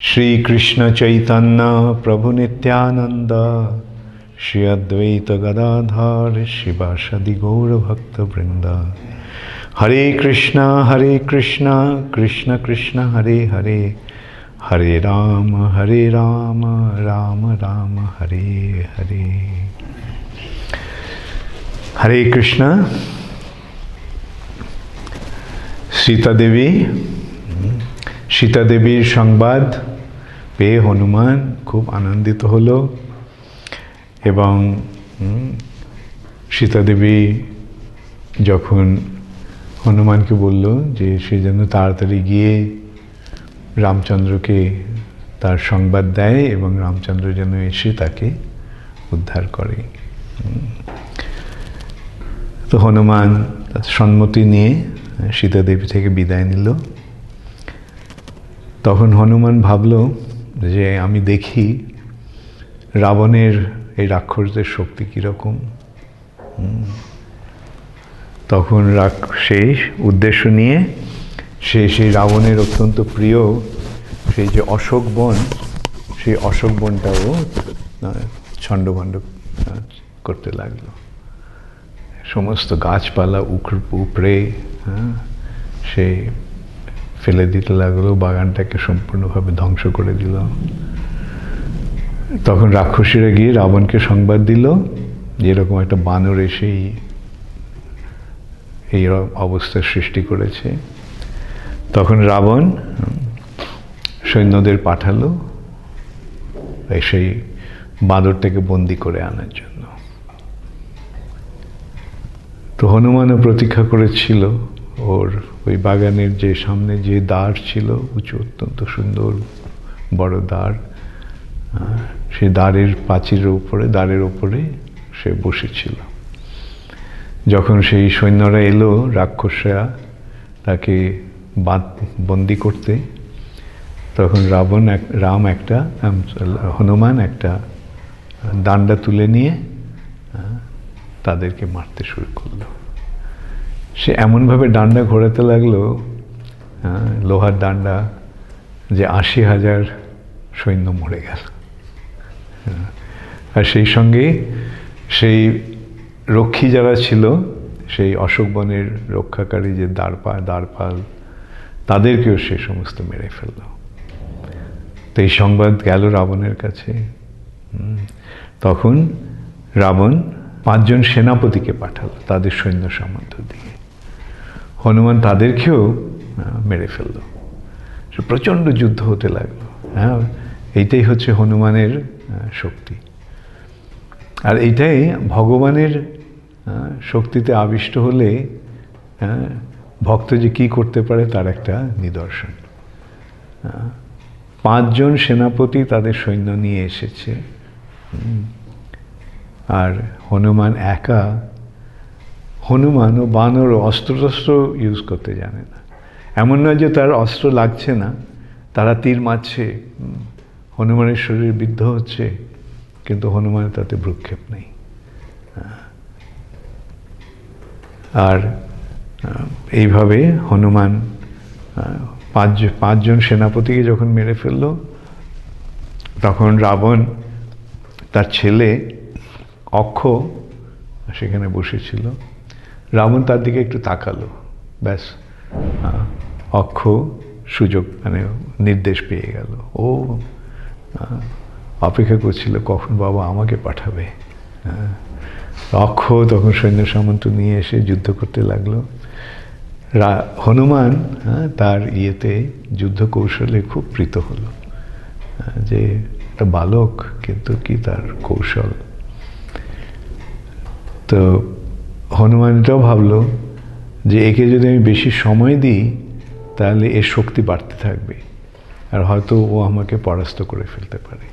শ্রীকৃষ্ণ চৈতন্য প্রভু নিত্যানন্দ শ্রী অদ্বৈত গদাধর শিবাসাদি গৌরভক্তবৃন্দ হরে কৃষ্ণ হরে কৃষ্ণ কৃষ্ণ কৃষ্ণ হরে হরে হরে রাম হরে রাম রাম রাম হরে হরে হরে কৃষ্ণ সীতা দেবী সীতা দেবীর সংবাদ পেয়ে হনুমান খুব আনন্দিত হলো এবং উম, সীতা দেবী যখন হনুমানকে বলল যে সে যেন তাড়াতাড়ি গিয়ে রামচন্দ্রকে তার সংবাদ দেয় এবং রামচন্দ্র যেন এসে তাকে উদ্ধার করে। তো হনুমান তার সম্মতি নিয়ে সীতা দেবী থেকে বিদায় নিল। তখন হনুমান ভাবল যে আমি দেখি রাবণের এই রাক্ষসদের শক্তি কীরকম। তখন সেই উদ্দেশ্য নিয়ে সে সেই রাবণের অত্যন্ত প্রিয় সেই যে অশোক বন, সেই অশোক বনটাও ছণ্ডভণ্ড করতে লাগল। সমস্ত গাছপালা, উখড়, উপড়ে হ্যাঁ সে ফেলে দিতে লাগল, বাগানটাকে সম্পূর্ণভাবে ধ্বংস করে দিল। তখন রাক্ষসীরা গিয়ে রাবণকে সংবাদ দিল যে এরকম একটা বানর এসেই এই অবস্থার সৃষ্টি করেছে। তখন রাবণ সৈন্যদের পাঠালো সেই বাঁদরটাকে বন্দি করে আনার জন্য। তো হনুমানও প্রতীক্ষা করেছিল ওর ওই বাগানের যে সামনে যে দ্বার ছিল, উঁচু, অত্যন্ত সুন্দর, বড় দ্বার সেই দ্বারের প্রাচীরের উপরে, দ্বারের উপরে সে বসেছিল। যখন সেই সৈন্যরা এলো, রাক্ষসরা তাকে বাদ বন্দি করতে, তখন রাবণ এক, রাম একটা হনুমান একটা দান্ডা তুলে নিয়ে তাদেরকে মারতে শুরু করল। সে এমনভাবে ডান্ডা ঘোরাতে লাগল লোহার ডান্ডা, যে আশি হাজার সৈন্য মরে গেল। আর সেই সঙ্গে সেই রক্ষী যারা ছিল, সেই অশোক বনের রক্ষাকারী যে দ্বারপা, দ্বারপাল, তাদেরকেও সে সমস্ত মেরে ফেলল। তো এই সংবাদ গেল রাবণের কাছে। তখন রাবণ পাঁচজন সেনাপতিকে পাঠালো, তাদের সৈন্য সামন্ত দিয়ে। হনুমান তাদেরকেও মেরে ফেলল। প্রচণ্ড যুদ্ধ হতে লাগল। হ্যাঁ এইটাই হচ্ছে হনুমানের শক্তি। আর এইটাই ভগবানের শক্তিতে আবিষ্ট হলে ভক্ত যে কী করতে পারে তার একটা নিদর্শন। পাঁচজন সেনাপতি তাদের সৈন্য নিয়ে এসেছে। আর হনুমান একা হনুমান ও বানর অস্ত্রশস্ত্র ইউজ করতে জানে না। এমন নয় যে তার অস্ত্র লাগছে না, তারা তীর মারছে হনুমানের শরীর বিদ্ধ হচ্ছে, কিন্তু হনুমানের তাতে ভ্রুক্ষেপ নেই। আর এইভাবে হনুমান পাঁচ, পাঁচজন সেনাপতিকে যখন মেরে ফেলল, তখন রাবণ তার ছেলে অক্ষ সেখানে বসেছিল। রাবণ তার দিকে একটু তাকালো ব্যাস অক্ষ সুযোগ মানে নির্দেশ পেয়ে গেল। ও অপেক্ষা করছিল কখন বাবা আমাকে পাঠাবে। অক্ষ তখন সৈন্য সামন্ত নিয়ে এসে যুদ্ধ করতে লাগল। হনুমান হ্যাঁ, তার ইয়েতে যুদ্ধ কৌশলে খুব প্রীত হলো। যে একটা বালক কিন্তু কি তার কৌশল? তো হনুমান এটাও ভাবলো যে একে যদি আমি বেশি সময় দিই, তাহলে এর শক্তি বাড়তে থাকবে। আর হয়তো ও আমাকে পরাস্ত করে ফেলতে পারে।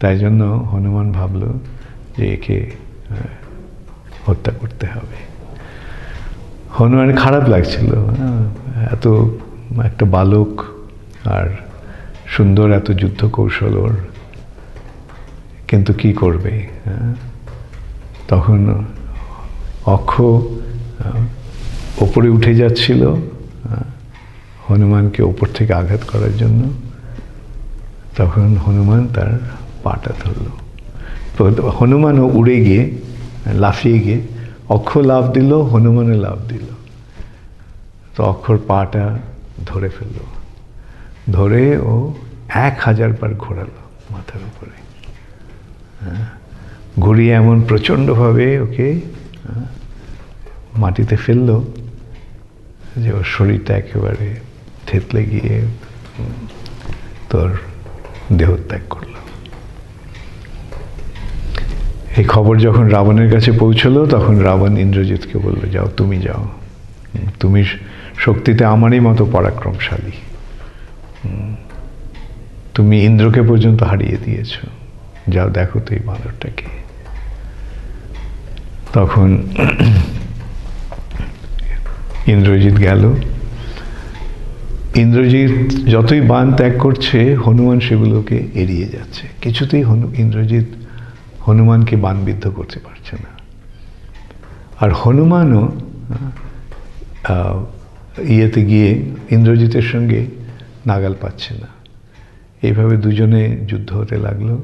তাই জন্য হনুমান ভাবল যে একে হত্যা করতে হবে। হনুমানের খারাপ লাগছিল। এত একটা বালক আর সুন্দর এত যুদ্ধ কৌশল ওর। কিন্তু কি করবে? তখন অক্ষ ওপরে উঠে যাচ্ছিল হনুমানকে ওপর থেকে আঘাত করার জন্য। তখন হনুমান তার পাটা ধরল। হনুমানও উড়ে গিয়ে লাফিয়ে গিয়ে অক্ষ লাভ দিল হনুমানও লাভ দিল। তো অক্ষর পাটা ধরে ফেলল। ধরে ও এক হাজার বার ঘোরালো মাথার উপরে। হ্যাঁ, ঘুরিয়ে এমন প্রচণ্ডভাবে ওকে মাটিতে ফেলল যে ওর শরীরটা একেবারে থেতলে গিয়ে তোর দেহত্যাগ করল। এই খবর যখন রাবণের কাছে পৌঁছলো, তখন রাবণ ইন্দ্রজিৎকে বলল, যাও, তুমি যাও। তুমি শক্তিতে আমারই মতো পরাক্রমশালী। তুমি ইন্দ্রকে পর্যন্ত হারিয়ে দিয়েছ। যাও, দেখো তো এই বাঁদরটাকে। তখন ইন্দ্রজিৎ গেল। ইন্দ্রজিৎ যতই বান ত্যাগ করছে, হনুমান সেগুলোকে এড়িয়ে যাচ্ছে। কিছুতেই হনু, ইন্দ্রজিৎ হনুমানকে বানবিদ্ধ করতে পারছে না। আর হনুমানও ইয়েতে গিয়ে ইন্দ্রজিতের সঙ্গে নাগাল পাচ্ছে না। এইভাবে দুজনে যুদ্ধ হতে লাগল।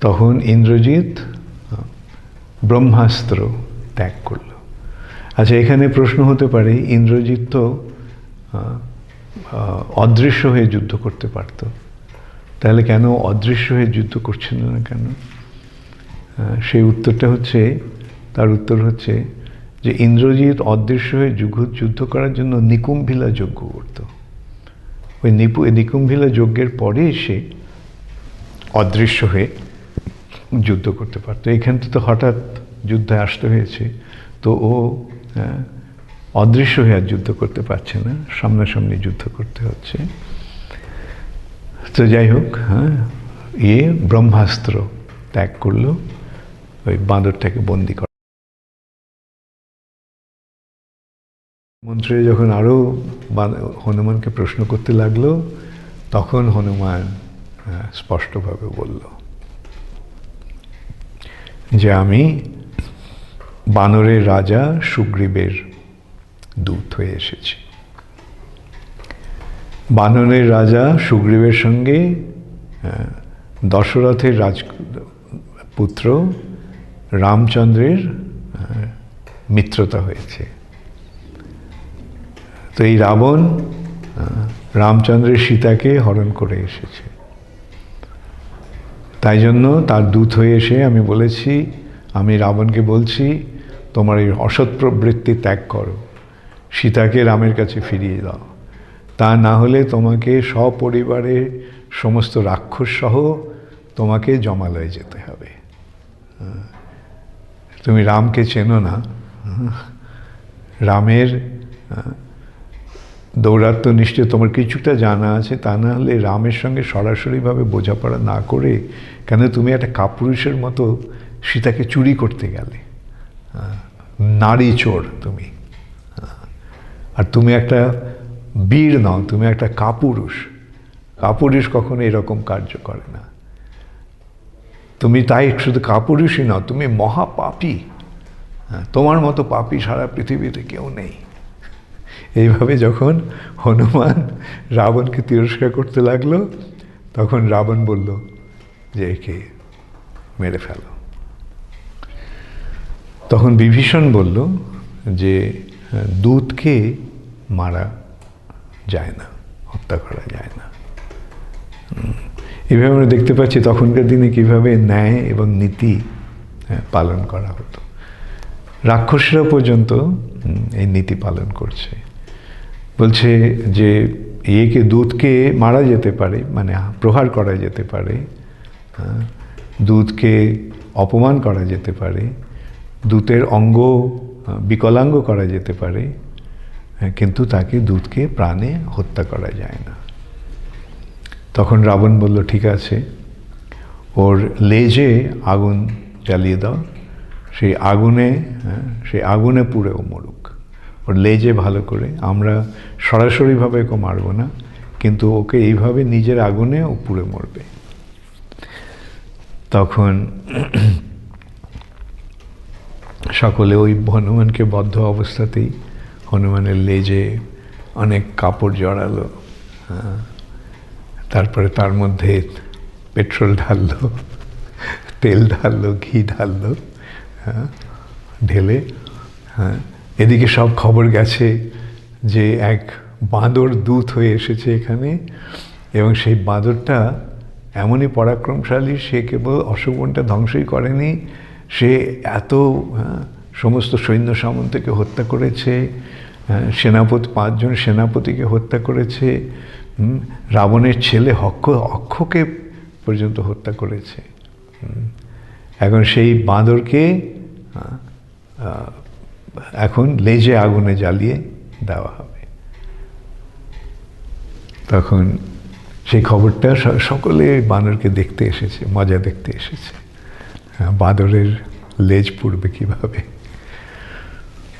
তখন ইন্দ্রজিৎ ব্রহ্মাস্ত্র ত্যাগ করল। আচ্ছা এখানে প্রশ্ন হতে পারে, ইন্দ্রজিৎ তো অদৃশ্য হয়ে যুদ্ধ করতে পারত। তাহলে কেন অদৃশ্য হয়ে যুদ্ধ করছিল না কেন? সেই উত্তরটা হচ্ছে, তার উত্তর হচ্ছে যে ইন্দ্রজিৎ অদৃশ্য হয়ে যুদ্ধ যুদ্ধ করার জন্য নিকুম্ভিলা যজ্ঞ করত। ওই নিপু, নিকুম্ভিলা যজ্ঞের পরে সে অদৃশ্য হয়ে যুদ্ধ করতে পারতো। এখানটা তো হঠাৎ যুদ্ধে আসতে হয়েছে। তো ও অদৃশ্য হয়ে আর যুদ্ধ করতে পারছে না। সামনাসামনি যুদ্ধ করতে হচ্ছে। তো যাই হোক হ্যাঁ ইয়ে ব্রহ্মাস্ত্র ত্যাগ করল। ওই বাঁদরটাকে বন্দি কর মন্ত্রী যখন আরও হনুমানকে প্রশ্ন করতে লাগল, তখন হনুমান স্পষ্টভাবে বলল যে আমি বানরের রাজা সুগ্রীবের দূত হয়ে এসেছি। বানরের রাজা সুগ্রীবের সঙ্গে দশরথের রাজ, পুত্র রামচন্দ্রের মিত্রতা হয়েছে। তো এই রাবণ রামচন্দ্রের সীতাকে হরণ করে এসেছে। তাই জন্য তার দূত হয়ে এসে আমি বলেছি, আমি রাবণকে বলছি, তোমার এই অসৎ প্রবৃত্তি ত্যাগ করো, সীতাকে রামের কাছে ফিরিয়ে দাও তা না হলে তোমাকে সপরিবারে সমস্ত রাক্ষস সহ তোমাকে জমালয়ে যেতে হবে। তুমি রামকে চেনো না রামের আহ, দৌরাত্ম্য নিশ্চয় তোমার কিছুটা জানা আছে তা না হলে রামের সঙ্গে সরাসরিভাবে বোঝাপড়া না করে কেন তুমি একটা কাপুরুষের মতো সীতাকে চুরি করতে গেলে? নারী চোর তুমি। আর তুমি একটা বীর নও তুমি একটা কাপুরুষ। কাপুরুষ কখনো এরকম কার্য করে না। তুমি তাই শুধু কাপুরুষই নও তুমি মহাপাপী। তোমার মতো পাপী সারা পৃথিবীতে কেউ নেই। এইভাবে যখন হনুমান রাবণকে তিরস্কার করতে লাগল তখন রাবণ বলল যে একে মেরে ফেলো। তখন বিভীষণ বলল যে দূতকে মারা যায় না হত্যা করা যায় না। এভাবে আমরা দেখতে পাচ্ছি তখনকার দিনে কীভাবে ন্যায় এবং নীতি হ্যাঁ, পালন করা হতো। রাক্ষসরা পর্যন্ত এই নীতি পালন করছে। বলছে যে ইয়েকে দুধকে মারা যেতে পারে মানে প্রহার করা যেতে পারে হ্যাঁ, দুধকে অপমান করা যেতে পারে দূতের অঙ্গ বিকলাঙ্গ করা যেতে পারে হ্যাঁ, কিন্তু তাকে দুধকে প্রাণে হত্যা করা যায় না। তখন রাবণ বলল ঠিক আছে ওর লেজে আগুন জ্বালিয়ে দাও সেই আগুনে হ্যাঁ, সেই আগুনে পুড়েও মরুক। ওর লেজে ভালো করে। আমরা সরাসরিভাবে ওকে মারবো না কিন্তু ওকে এইভাবে নিজের আগুনে ও পুড়ে মরবে। তখন সকলে ওই হনুমানকে বদ্ধ অবস্থাতেই হনুমানের লেজে অনেক কাপড় জড়ালো হ্যাঁ। তারপরে তার মধ্যে পেট্রোল ঢাললো তেল ঢাললো ঘি ঢাললো হ্যাঁ, ঢেলে হ্যাঁ। এদিকে সব খবর গেছে যে এক বাঁদর দূত হয়ে এসেছে এখানে এবং সেই বাঁদরটা এমনই পরাক্রমশালী সে কেবল অশোকবনটা ধ্বংসই করেনি সে এত হ্যাঁ, সমস্ত সৈন্য সামন্তকে হত্যা করেছে হ্যাঁ, সেনাপতি পাঁচজন সেনাপতিকে হত্যা করেছে রাবণের ছেলে হক্ষ অক্ষকে পর্যন্ত হত্যা করেছে এখন সেই বাঁদরকে আহ, এখন লেজে আগুনে জ্বালিয়ে দেওয়া হবে। তখন সেই খবরটা সকলে বানরকে দেখতে এসেছে মজা দেখতে এসেছে। হ্যাঁ, বাঁদরের লেজ পুড়বে কীভাবে?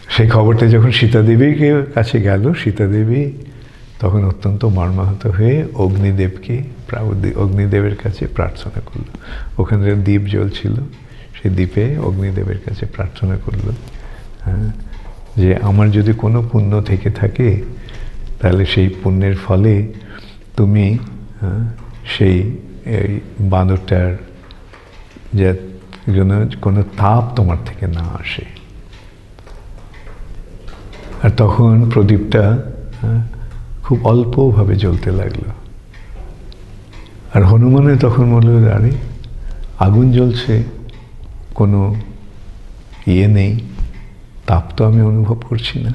সেই খবরটা যখন সীতাদেবীকে কাছে গেল সীতাদেবী তখন অত্যন্ত মর্মাহত হয়ে অগ্নিদেবকে অগ্নিদেবের কাছে প্রার্থনা করল। ওখানে দ্বীপ জ্বলছিল সেই দ্বীপে অগ্নিদেবের কাছে প্রার্থনা করল। হ্যাঁ যে আমার যদি কোনো পুণ্য থেকে থাকে তাহলে সেই পুণ্যের ফলে তুমি হ্যাঁ, সেই এই বাঁদরটার যে যেন কোনো তাপ তোমার থেকে না আসে। আর তখন প্রদীপটা হ্যাঁ, খুব অল্পভাবে জ্বলতে লাগল। আর হনুমানে তখন বলল আরে আগুন জ্বলছে কোনো ইয়ে নেই। তাপ তো আমি অনুভব করছি না।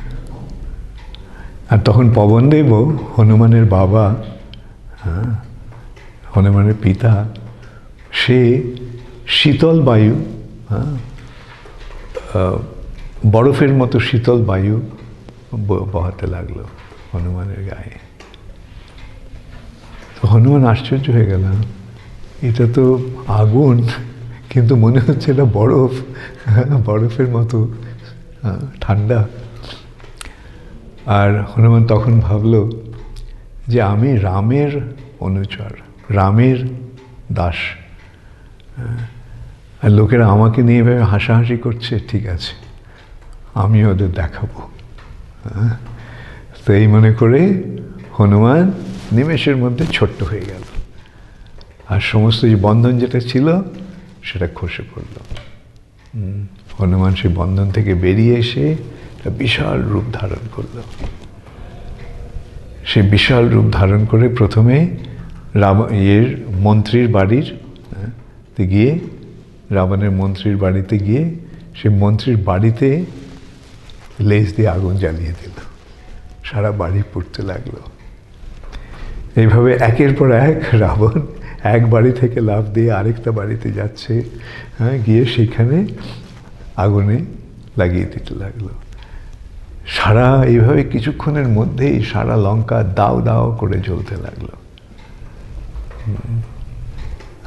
আর তখন পবনদেবও হনুমানের বাবা হ্যাঁ হনুমানের পিতা, সে শীতল বায়ু হ্যাঁ বরফের মতো শীতল বায়ু বহাতে লাগল হনুমানের গায়ে। তো হনুমান আশ্চর্য হয়ে গেল এটা তো আগুন, কিন্তু মনে হচ্ছে এটা বরফ, বরফের মতো ঠান্ডা। আর হনুমান তখন ভাবল যে আমি রামের অনুচর, রামের দাস। আর লোকেরা আমাকে নিয়ে এভাবে হাসাহাসি করছে, ঠিক আছে, আমি ওদের দেখাবো। তো এই মনে করে হনুমান নিমেষের মধ্যে ছোট্ট হয়ে গেল। আর সমস্ত যে বন্ধন যেটা ছিল, সেটা খসে পড়ল। হনুমান সেই বন্ধন থেকে বেরিয়ে এসে একটা বিশাল রূপ ধারণ করল। সে বিশাল রূপ ধারণ করে প্রথমে রাব ইয়ের মন্ত্রীর বাড়ির হ্যাঁ, গিয়ে রাবণের মন্ত্রীর বাড়িতে গিয়ে সে মন্ত্রীর বাড়িতে লেজ দিয়ে আগুন জ্বালিয়ে দিল। সারা বাড়ি পুড়তে লাগল। এইভাবে একের পর এক রাবণ এক বাড়ি থেকে লাফ দিয়ে আরেকটা বাড়িতে যাচ্ছে হ্যাঁ গিয়ে সেখানে আগুনে লাগিয়ে দিতে লাগল। সারা এইভাবে কিছুক্ষণের মধ্যেই সারা লঙ্কা দাও দাও করে জ্বলতে লাগল।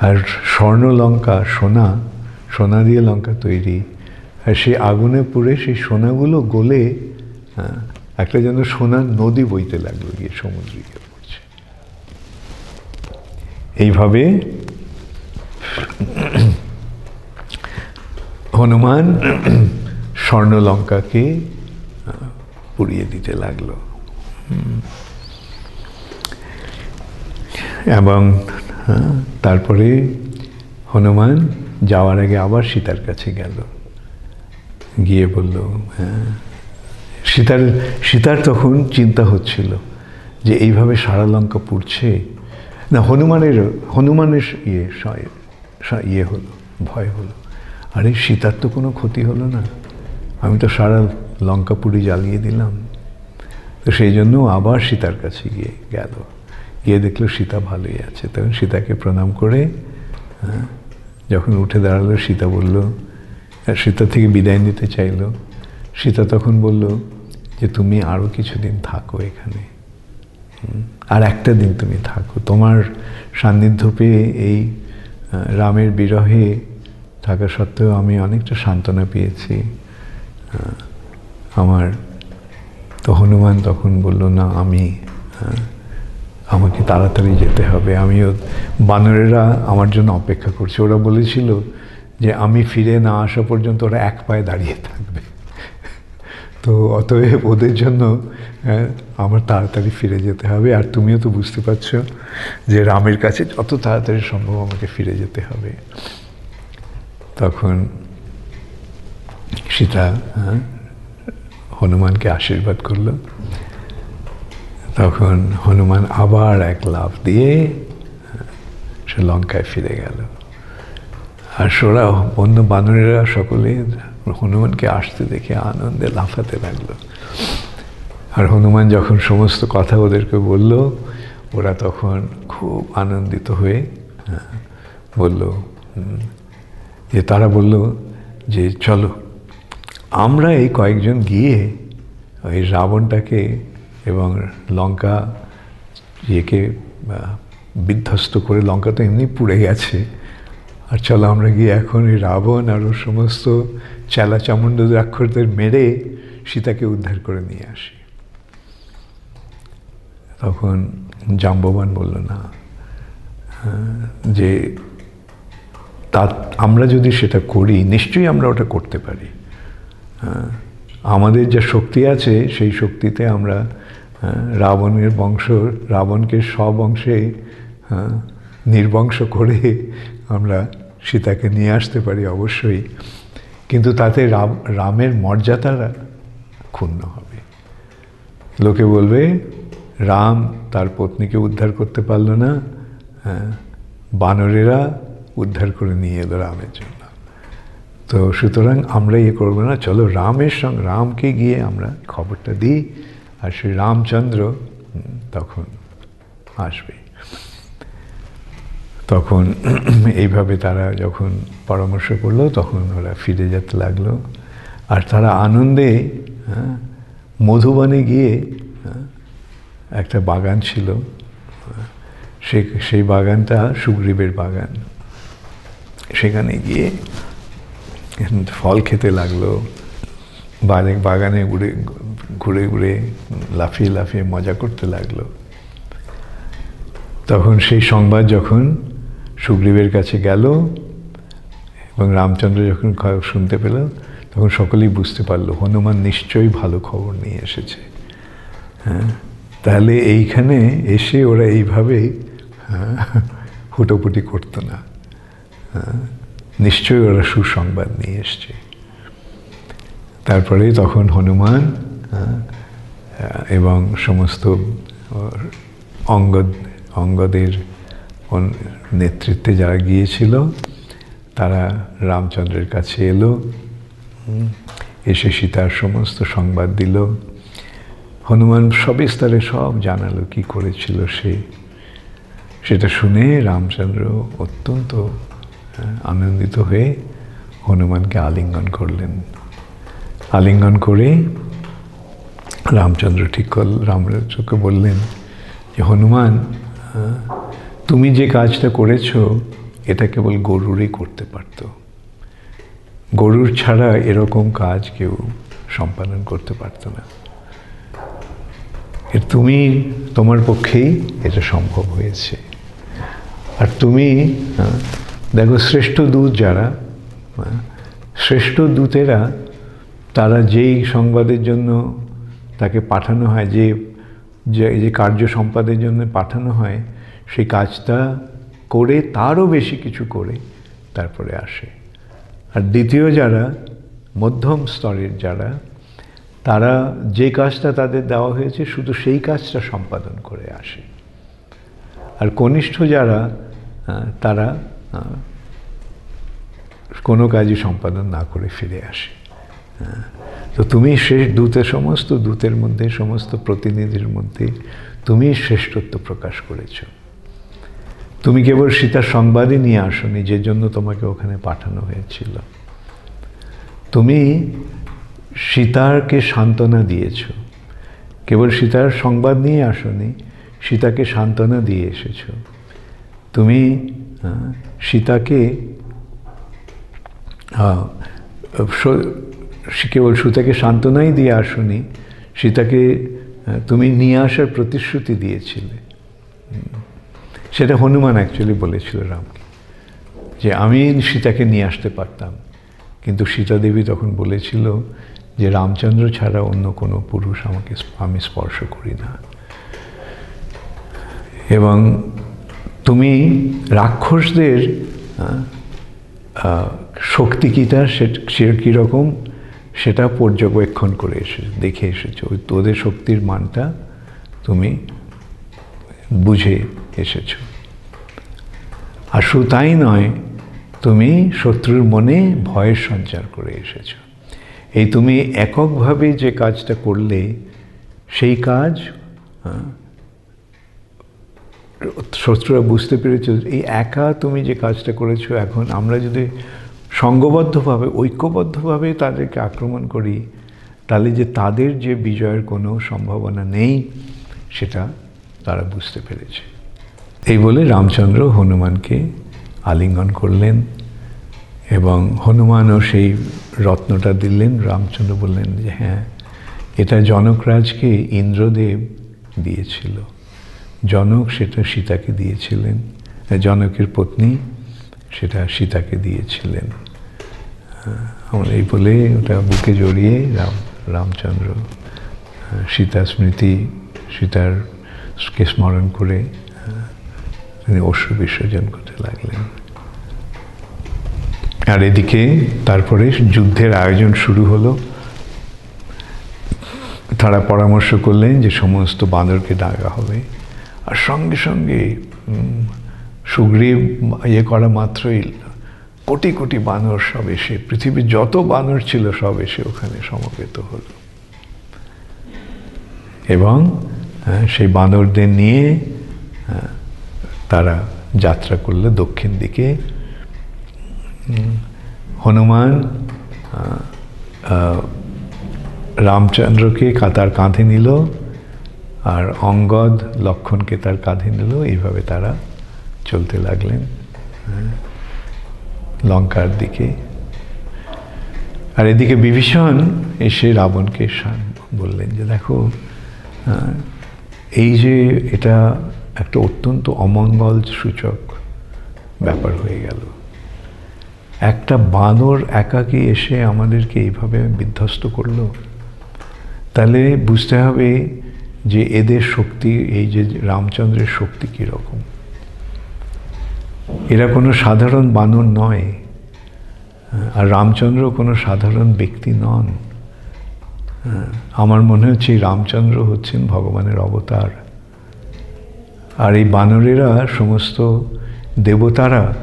আর স্বর্ণ লঙ্কা সোনা সোনা দিয়ে লঙ্কা তৈরি। আর সেই আগুনে পুড়ে সেই সোনাগুলো গলে হ্যাঁ, একটা যেন সোনার নদী বইতে লাগল গিয়ে সমুদ্রে গিয়ে পড়ছে। এইভাবে হনুমান স্বর্ণলঙ্কাকে পুড়িয়ে দিতে লাগল। এবং হ্যাঁ, তারপরে হনুমান যাওয়ার আগে আবার সীতার কাছে গেল। গিয়ে বলল হ্যাঁ সীতার সীতার তখন চিন্তা হচ্ছিল যে এইভাবে সারা লঙ্কা পুড়ছে। না হনুমানের হনুমানের ইয়ে ইয়ে হলো ভয় হলো। আরে সীতার তো কোনো ক্ষতি হলো না। আমি তো সারা লঙ্কা পুড়ি জ্বালিয়ে দিলাম। তো সেই জন্য আবার সীতার কাছে গিয়ে গেল। গিয়ে দেখল সীতা ভালোই আছে। তখন সীতাকে প্রণাম করে হ্যাঁ, যখন উঠে দাঁড়াল সীতা বলল সীতা থেকে বিদায় নিতে চাইলো। সীতা তখন বলল যে তুমি আরও কিছুদিন থাকো এখানে। আর একটা দিন তুমি থাকো। তোমার সান্নিধ্য পেয়ে এই রামের বিরহে থাকা সত্ত্বেও আমি অনেকটা সান্ত্বনা পেয়েছি। আমার তো হনুমান তখন বলল, না, আমি আমাকে তাড়াতাড়ি যেতে হবে। আমিও বানরেরা আমার জন্য অপেক্ষা করছে। ওরা বলেছিল যে, আমি ফিরে না আসা পর্যন্ত ওরা এক পায়ে দাঁড়িয়ে থাকবে। তো অতএব ওদের জন্য আমার তাড়াতাড়ি ফিরে যেতে হবে। আর তুমিও তো বুঝতে পারছ যে, রামের কাছে যত তাড়াতাড়ি সম্ভব আমাকে ফিরে যেতে হবে। তখন সীতা হ্যাঁ, হনুমানকে আশীর্বাদ করল। তখন হনুমান আবার এক লাফ দিয়ে হ্যাঁ, সে লঙ্কায় ফিরে গেল। আর সোরা অন্য বানরেরা সকলে হনুমানকে আসতে দেখে আনন্দে লাফাতে লাগল। আর হনুমান যখন সমস্ত কথা ওদেরকে বলল ওরা তখন খুব আনন্দিত হয়ে হ্যাঁ, বলল যে তারা বলল যে চলো। আমরা এই কয়েকজন গিয়ে ওই রাবণটাকে এবং লঙ্কা ইয়েকে বিধ্বস্ত করে, লঙ্কা তো এমনি পুড়ে গেছে, আর চলো আমরা গিয়ে এখন এই রাবণ আর ওর সমস্ত চেলা চামুণ্ড রাক্ষসদের মেরে সীতাকে উদ্ধার করে নিয়ে আসি। তখন জাম্ববান বলল, না যে তা আমরা যদি সেটা করি, নিশ্চয়ই আমরা ওটা করতে পারি। আমাদের যা শক্তি আছে, সেই শক্তিতে আমরা রাবণের বংশ, রাবণকে সব অংশে নির্বংশ করে আমরা সীতাকে নিয়ে আসতে পারি অবশ্যই। কিন্তু তাতে রাম, রামের মর্যাদা ক্ষুণ্ণ হবে। লোকে বলবে, রাম তার পত্নীকে উদ্ধার করতে পারল না। বানরেরা উদ্ধার করে নিয়ে এলো রামের জন্য। তো সুতরাং আমরা ইয়ে করব না চলো রামের সঙ্গে রামকে গিয়ে আমরা খবরটা দিই আর সেই রামচন্দ্র তখন আসবে। তখন এইভাবে তারা যখন পরামর্শ করল তখন ওরা ফিরে যেতে লাগল। আর তারা আনন্দে হ্যাঁ, মধুবনে গিয়ে হ্যাঁ, একটা বাগান ছিল সে সেই বাগানটা সুগ্রীবের বাগান। সেখানে গিয়ে ফল খেতে লাগল। বাগানে বাগানে ঘুরে ঘুরে ঘুরে লাফিয়ে লাফিয়ে মজা করতে লাগল। তখন সেই সংবাদ যখন সুগ্রীবের কাছে গেল এবং রামচন্দ্র যখন শুনতে পেল তখন সকলেই বুঝতে পারল হনুমান নিশ্চয়ই ভালো খবর নিয়ে এসেছে। হ্যাঁ তাহলে এইখানে এসে ওরা এইভাবেই হ্যাঁ, হুটোপুটি করতো না। নিশ্চয়ই ওরা সুসংবাদ নিয়ে এসছে। তারপরে তখন হনুমান হ্যাঁ, এবং সমস্ত অঙ্গদ অঙ্গদের নেতৃত্বে যারা গিয়েছিল তারা রামচন্দ্রের কাছে এলো এসে সীতার সমস্ত সংবাদ দিল। হনুমান সবিস্তারে সব জানালো কি করেছিল সে। সেটা শুনে রামচন্দ্র অত্যন্ত আনন্দিত হয়ে হনুমানকে আলিঙ্গন করলেন। আলিঙ্গন করে রামচন্দ্র ঠিক করল রামচন্দ্রকে বললেন যে, হনুমান তুমি যে কাজটা করেছ, এটা কেবল গরুরই করতে পারত। গরুর ছাড়া এরকম কাজ কেউ সম্পাদন করতে পারতো না। তুমি, তোমার পক্ষেই এটা সম্ভব হয়েছে। আর তুমি দেখো, শ্রেষ্ঠ দূত যারা, শ্রেষ্ঠ দূতেরা, তারা যেই সংবাদের জন্য তাকে পাঠানো হয়, যে যে কার্য সম্পাদের জন্য পাঠানো হয়, সেই কাজটা করে, তারও বেশি কিছু করে, তারপরে আসে। আর দ্বিতীয় যারা, মধ্যম স্তরের যারা, তারা যে কাজটা তাদের দেওয়া হয়েছে, শুধু সেই কাজটা সম্পাদন করে আসে। আর কনিষ্ঠ যারা তারা কোনো কাজই সম্পাদন না করে ফিরে আসে। হ্যাঁ। তো তুমি শেষ দূতের সমস্ত, দূতের মধ্যে, সমস্ত প্রতিনিধির মধ্যে তুমি শ্রেষ্ঠত্ব প্রকাশ করেছ। তুমি কেবল সীতার সংবাদই নিয়ে আসনি, যে জন্য তোমাকে ওখানে পাঠানো হয়েছিল। তুমি সীতাকে সান্ত্বনা দিয়েছ। কেবল সীতার সংবাদ নিয়ে আসনি, সীতাকে সান্ত্বনা দিয়ে এসেছ। তুমি সীতাকে কেবল সীতাকে সান্ত্বনাই দিয়ে আসনি, সীতাকে তুমি নিয়ে আসার প্রতিশ্রুতি দিয়েছিলে। সেটা হনুমান অ্যাকচুয়ালি বলেছিল রামকে, যে আমি সীতাকে নিয়ে আসতে পারতাম, কিন্তু সীতা দেবী তখন বলেছিল যে রামচন্দ্র ছাড়া অন্য কোনো পুরুষ আমাকে, আমি স্পর্শ করি না। এবং তুমি রাক্ষসদের শক্তি কীটা সে কীরকম সেটা পর্যবেক্ষণ করে এসে, দেখে এসেছ। ওই তোদের শক্তির মানটা তুমি বুঝে এসেছ। আর শুধু তাই নয়, তুমি শত্রুর মনে ভয়ের সঞ্চার করে এসেছ। এই তুমি এককভাবে যে কাজটা করলে, সেই কাজ শত্রুরা বুঝতে পেরেছে? এই একা তুমি যে কাজটা করেছ, এখন আমরা যদি সঙ্গবদ্ধভাবে, ঐক্যবদ্ধভাবে তাদেরকে আক্রমণ করি, তাহলে যে তাদের যে বিজয়ের কোনো সম্ভাবনা নেই, সেটা তারা বুঝতে পেরেছে। এই বলে রামচন্দ্র হনুমানকে আলিঙ্গন করলেন এবং হনুমানও সেই রত্নটা দিলেন। রামচন্দ্র বললেন যে হ্যাঁ এটা জনকরাজকে ইন্দ্রদেব দিয়েছিল। জনক সেটা সীতাকে দিয়েছিলেন জনকের পত্নী সেটা সীতাকে দিয়েছিলেন। আমার এই বলে ওটা বুকে জড়িয়ে রাম, রামচন্দ্র সীতা স্মৃতি, সীতার কে স্মরণ করে তিনি অশ্রু বিসর্জন করতে লাগলেন। আর এদিকে তারপরে যুদ্ধের আয়োজন শুরু হলো। তারা পরামর্শ করলেন যে সমস্ত বাঁদরকে ডাকা হবে। আর সঙ্গে সঙ্গে সুগ্রীব ইয়ে করা মাত্রই কোটি কোটি বানর সব এসে, পৃথিবীর যত বানর ছিল সব এসে ওখানে সমবেত হল। এবং সেই বানরদের নিয়ে তারা যাত্রা করল দক্ষিণ দিকে হনুমান রামচন্দ্রকে কা- তার কাঁধে নিল আর অঙ্গদ লক্ষণকে তার কাঁধে নিল এইভাবে তারা চলতে লাগলেন হ্যাঁ, লঙ্কার দিকে। আর এদিকে বিভীষণ এসে রাবণকে বললেন যে দেখো এই যে এটা একটা অত্যন্ত অমঙ্গল সূচক ব্যাপার হয়ে গেল। একটা বানর একাকী এসে আমাদেরকে এইভাবে বিধ্বস্ত করল? তাহলে বুঝতে হবে যে এদের শক্তি, এই যে রামচন্দ্রের শক্তি কীরকম? এরা কোনো সাধারণ বানর নয়, আর রামচন্দ্র কোনো সাধারণ ব্যক্তি নন। আমার মনে হচ্ছে এই রামচন্দ্র হচ্ছেন ভগবানের অবতার। আর এই বানরেরা সমস্ত দেবতারা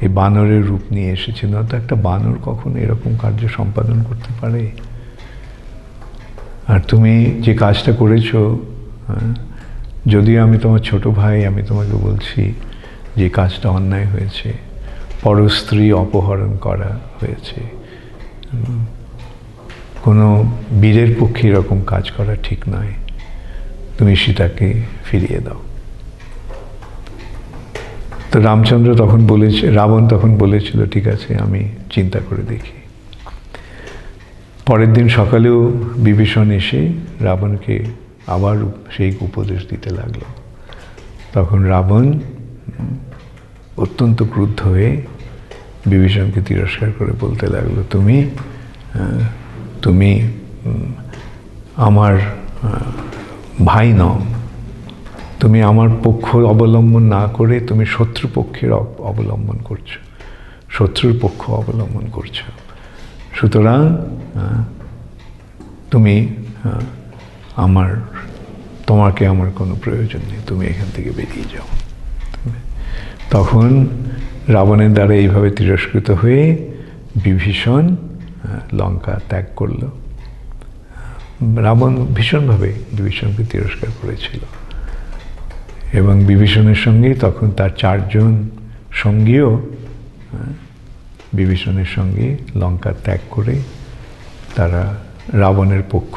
এই বানরের রূপ নিয়ে এসেছেন। অর্থাৎ একটা বানর কখনো এরকম কার্য সম্পাদন করতে পারে? আর তুমি যে কাজটা করেছ যদিও আমি তোমার ছোট ভাই, আমি তোমাকে বলছি যে কাজটা অন্যায় হয়েছে, পরস্ত্রী অপহরণ করা হয়েছে। কোনো বীরের পক্ষে এরকম কাজ করা ঠিক নয়। তুমি সীতাকে ফিরিয়ে দাও। তো রামচন্দ্র তখন বলেছে, রাবণ তখন বলেছিল, ঠিক আছে, আমি চিন্তা করে দেখি। পরের দিন সকালেও বিভীষণ এসে রাবণকে আবার সেই উপদেশ দিতে লাগল। তখন রাবণ অত্যন্ত ক্রুদ্ধ হয়ে বিভীষণকে তিরস্কার করে বলতে লাগল, তুমি তুমি আমার ভাই নও। তুমি আমার পক্ষ অবলম্বন না করে তুমি শত্রু পক্ষের অব- অবলম্বন করছ, শত্রুর পক্ষ অবলম্বন করছ। সুতরাং তুমি আমার, তোমাকে আমার কোনো প্রয়োজন নেই, তুমি এখান থেকে বেরিয়ে যাও। তখন রাবণের দ্বারা এইভাবে তিরস্কৃত হয়ে বিভীষণ লঙ্কা ত্যাগ করল। রাবণ ভীষণভাবে বিভীষণকে তিরস্কার করেছিল। এবং বিভীষণের সঙ্গে তখন তার চারজন সঙ্গীও বিভীষণের সঙ্গে লঙ্কা ত্যাগ করে তারা রাবণের পক্ষ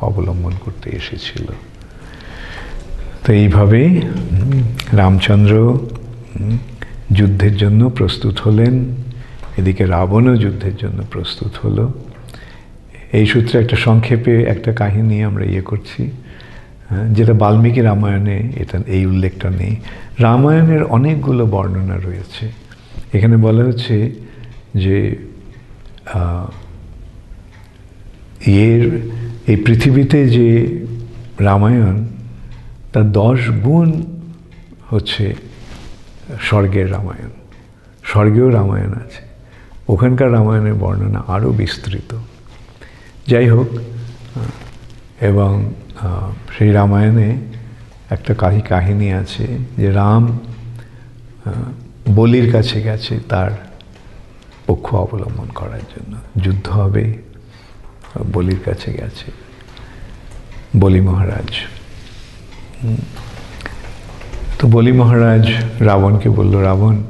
অবলম্বন করতে এসেছিল। তো এইভাবে রামচন্দ্র যুদ্ধের জন্য প্রস্তুত হলেন। এদিকে রাবণও যুদ্ধের জন্য প্রস্তুত হলো। এই সূত্রে একটা সংক্ষেপে একটা কাহিনী আমরা ইয়ে করছি হ্যাঁ, যেটা বাল্মীকি রামায়ণে এটা এই উল্লেখটা নেই। রামায়ণের অনেকগুলো বর্ণনা রয়েছে। এখানে বলা হচ্ছে যে এর, এই পৃথিবীতে যে রামায়ণ, তার দশ গুণ হচ্ছে স্বর্গের রামায়ণ। স্বর্গেও রামায়ণ আছে। ওখানকার রামায়ণের বর্ণনা আরও বিস্তৃত। যাই হোক, এবং সেই রামায়ণে একটা কাহি কাহিনী আছে যে রাম বলির কাছে গেছে তার পক্ষ অবলম্বন করার জন্য। যুদ্ধ হবে, বলির কাছে গেছে। বলি মহারাজ তো বলি মহারাজ, রাবণকে বলল, রাবণ,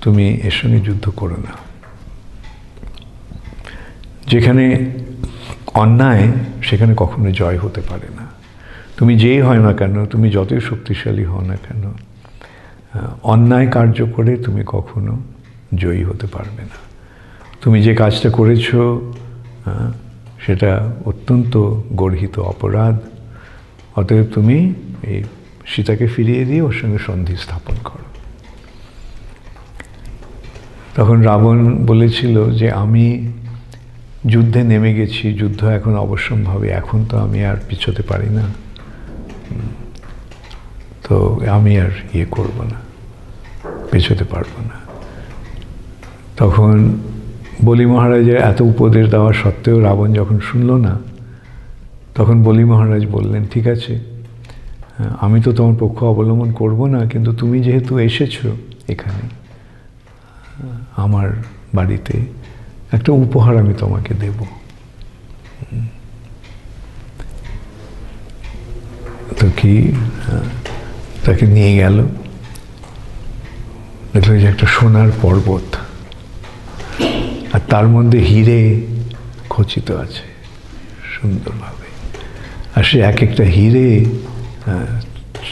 তুমি এর সঙ্গে যুদ্ধ করো না। যেখানে অন্যায়, সেখানে কখনো জয় হতে পারে না। তুমি যেই হয় না কেন, তুমি যতই শক্তিশালী হও না কেন অন্যায় কার্য করে তুমি কখনো জয়ী হতে পারবে না। তুমি যে কাজটা করেছ সেটা অত্যন্ত গর্হিত অপরাধ। অতএব তুমি এই সীতাকে ফিরিয়ে দিয়ে ওর সঙ্গে সন্ধি স্থাপন করো। তখন রাবণ বলেছিল যে, আমি যুদ্ধে নেমে গেছি, যুদ্ধ এখন অবশ্যম্ভাবী, এখন তো আমি আর পিছোতে পারি না। তো আমি আর ইয়ে করব না, পেছোতে পারব না। তখন বলি মহারাজের এত উপদেশ দেওয়া সত্ত্বেও রাবণ যখন শুনল না, তখন বলি মহারাজ বললেন, ঠিক আছে, আমি তো তোমার পক্ষ অবলম্বন করব না, কিন্তু তুমি যেহেতু এসেছ এখানে, আমার বাড়িতে একটা উপহার আমি তোমাকে দেব। তো কি, তাকে নিয়ে গেল, দেখল যে একটা সোনার পর্বত। আর তার মধ্যে হিরে খচিত আছে, সুন্দরভাবে। আর সে এক একটা হিরে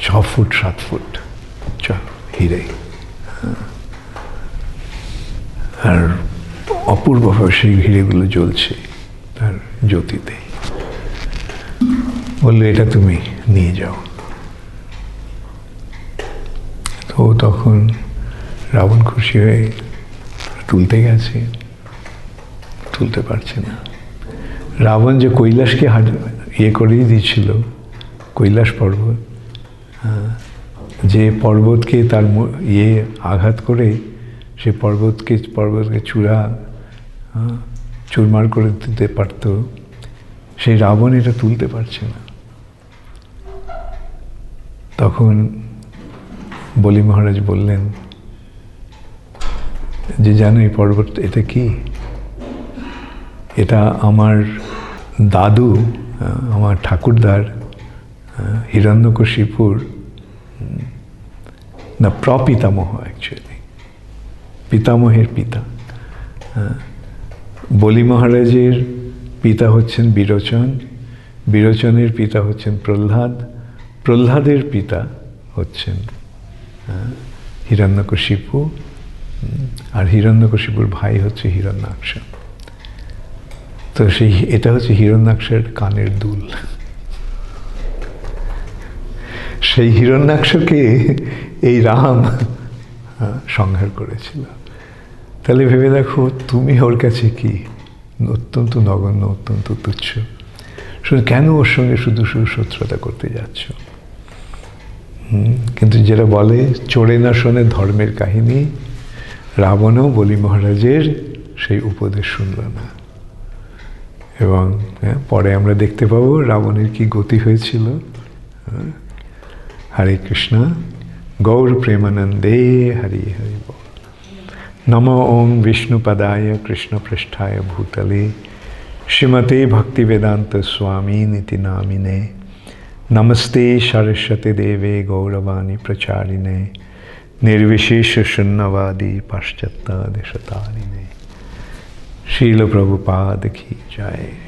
ছ ফুট, সাত ফুট চ হিরে। আর অপূর্বভাবে সেই হিরেগুলো জ্বলছে তার জ্যোতিতে। বলল, এটা তুমি নিয়ে যাও। তো তখন রাবণ খুশি হয়ে তুলতে গেছে। তুলতে পারছে না। রাবণ যে কৈলাসকে ইয়ে করেই দিয়েছিল কৈলাস পর্বত হ্যাঁ, যে পর্বতকে তার ইয়ে আঘাত করে সে পর্বতকে পর্বতকে চূড়া হ্যাঁ, চুরমার করে দিতে পারত সেই রাবণ এটা তুলতে পারছে না। তখন বলি মহারাজ বললেন যে জানো এই পর্বত এটা কি? এটা আমার দাদু আমার ঠাকুরদার হিরণ্যকশিপুর না, প্রপিতামহ অ্যাকচুয়ালি পিতামহের পিতা। বলি মহারাজের পিতা হচ্ছেন বিরোচন, বিরোচনের পিতা হচ্ছেন প্রহ্লাদ, প্রহ্লাদের পিতা হচ্ছেন হিরণ্যকশিপু আর হিরণ্যকশিপুর ভাই হচ্ছে হিরণ্যাক্ষ তো সেই এটা হচ্ছে হিরণ্যাক্ষের কানের দুল। সেই হিরণ্যাক্ষকে এই রাম হ্যাঁ, সংহার করেছিল। তাহলে ভেবে দেখো তুমি ওর কাছে কি? অত্যন্ত নগণ্য অত্যন্ত তুচ্ছ। শুধু কেন ওর সঙ্গে শুধু শুধু শত্রুতা করতে যাচ্ছ? কিন্তু যেটা বলে চড়ে না শোনে ধর্মের কাহিনী রাবণও বলি মহারাজের সেই উপদেশ শুনল না। এবং হ্যাঁ, পরে আমরা দেখতে পাবো রাবণের কি গতি হয়েছিল হ্যাঁ। হরে কৃষ্ণ গৌর প্রেমানন্দে হরি হরি বল নম ওং বিষ্ণুপদায় কৃষ্ণপৃষ্ঠায় ভূতলে শ্রীমতে ভক্তিবেদান্ত স্বামী নীতি নামিনে নমস্তে সরস্বতী দেবে গৌরবাণী প্রচারিণে निर्विशेष शून्यवादी पाश्चात्य देशतारिणे शील प्रभुपाद की जय।